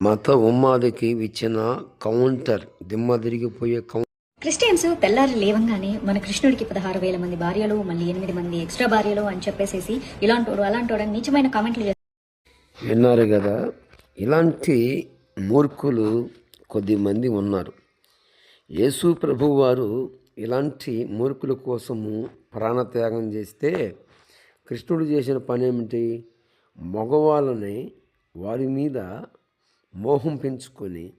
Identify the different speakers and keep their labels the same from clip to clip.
Speaker 1: మత ఉమ్మాదికి ఇచ్చిన కౌంటర్ దిమ్మ తిరిగిపోయే కౌంటర్
Speaker 2: క్రిస్టియన్స్ తెల్లారి లేవంగానే మన కృష్ణుడికి పదహారు వేల మంది భార్యలు మళ్ళీ ఎనిమిది మంది ఎక్స్ట్రా భార్యలు అని చెప్పేసేసి ఇలాంటోడు అలాంటోడు అని నీచమైన కామెంట్లు
Speaker 1: విన్నారు కదా ఇలాంటి మూర్ఖులు కొద్దిమంది ఉన్నారు. యేసు ప్రభు వారు ఇలాంటి మూర్ఖుల కోసము ప్రాణత్యాగం చేస్తే కృష్ణుడు చేసిన పని ఏమిటి మగవాళ్ళని వారి మీద మోహం పెంచుకొని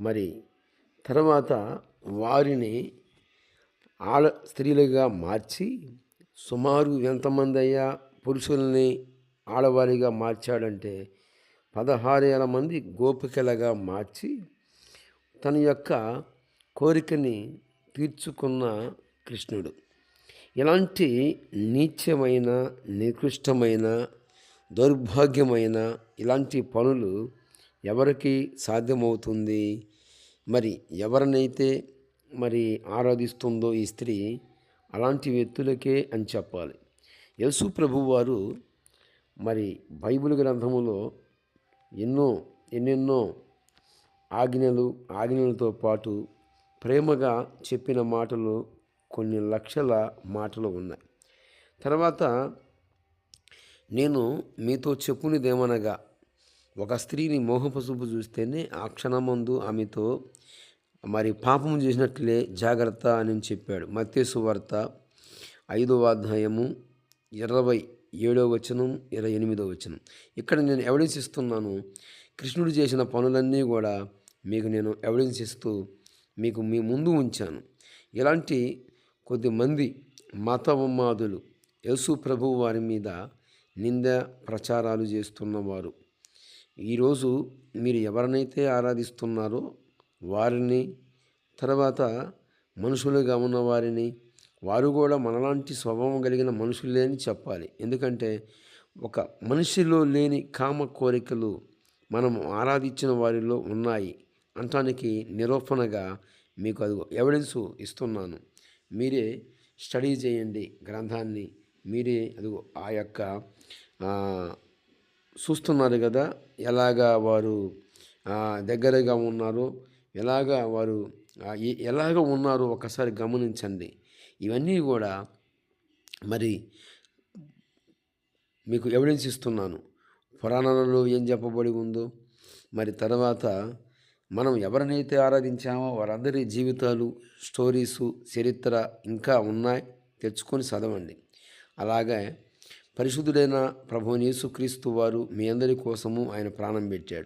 Speaker 1: మరి తర్వాత వారిని ఆడ స్త్రీలుగా మార్చి సుమారు ఎంతమంది అయ్యా పురుషుల్ని ఆడవారిగా మార్చాడంటే పదహారు వేల మంది గోపికలుగా మార్చి తన యొక్క కోరికని తీర్చుకున్న కృష్ణుడు. ఇలాంటి నీచమైన నికృష్టమైన దౌర్భాగ్యమైన ఇలాంటి పనులు ఎవరికి సాధ్యమవుతుంది? మరి ఎవరినైతే మరి ఆరాధిస్తుందో ఈ స్త్రీ అలాంటి వ్యక్తులకే అని చెప్పాలి. యేసు ప్రభు వారు మరి బైబిల్ గ్రంథములో ఎన్నో ఎన్నెన్నో ఆజ్ఞలు ఆజ్ఞలతో పాటు ప్రేమగా చెప్పిన మాటలు కొన్ని లక్షల మాటలు ఉన్నాయి. తర్వాత నేను మీతో చెప్పునిదేమనగా ఒక స్త్రీని మోహపసుపు చూస్తేనే ఆ క్షణమందు ఆమెతో మరి పాపం చేసినట్లే జాగ్రత్త అని చెప్పాడు. మత్తేసు వార్త ఐదవ అధ్యాయము ఇరవై ఏడో వచనం ఇరవై ఎనిమిదో వచనం. ఇక్కడ నేను ఎవిడెన్స్ ఇస్తున్నాను. కృష్ణుడు చేసిన పనులన్నీ కూడా మీకు నేను ఎవిడెన్స్ ఇస్తూ మీకు మీ ముందు ఉంచాను. ఇలాంటి కొద్దిమంది మతోన్మాదులు యేసు ప్రభు వారి మీద నింద ప్రచారాలు చేస్తున్నవారు ఈరోజు మీరు ఎవరినైతే ఆరాధిస్తున్నారో వారిని తర్వాత మనుషులుగా ఉన్న వారిని వారు కూడా మనలాంటి స్వభావం కలిగిన మనుషులే అని చెప్పాలి. ఎందుకంటే ఒక మనిషిలో లేని కామ కోరికలు మనం ఆరాధించిన వారిలో ఉన్నాయి. అంటానికి నిరూపణగా మీకు అది ఎవిడెన్స్ ఇస్తున్నాను. మీరే స్టడీ చేయండి గ్రంథాన్ని. మీరే అదిగో ఆ యొక్క చూస్తున్నారు కదా ఎలాగా వారు దగ్గరగా ఉన్నారో ఎలాగా వారు ఎలాగ ఉన్నారో ఒకసారి గమనించండి. ఇవన్నీ కూడా మరి మీకు ఎవిడెన్స్ ఇస్తున్నాను. పురాణాలలో ఏం చెప్పబడి ఉందో మరి తర్వాత మనం ఎవరినైతే ఆరాధించామో వారందరి జీవితాలు స్టోరీసు చరిత్ర ఇంకా ఉన్నాయి తెచ్చుకొని చదవండి. అలాగే పరిశుద్ధుడైన ప్రభు యేసుక్రీస్తు వారు మీ అందరి కోసము ఆయన ప్రాణం పెట్టాడు.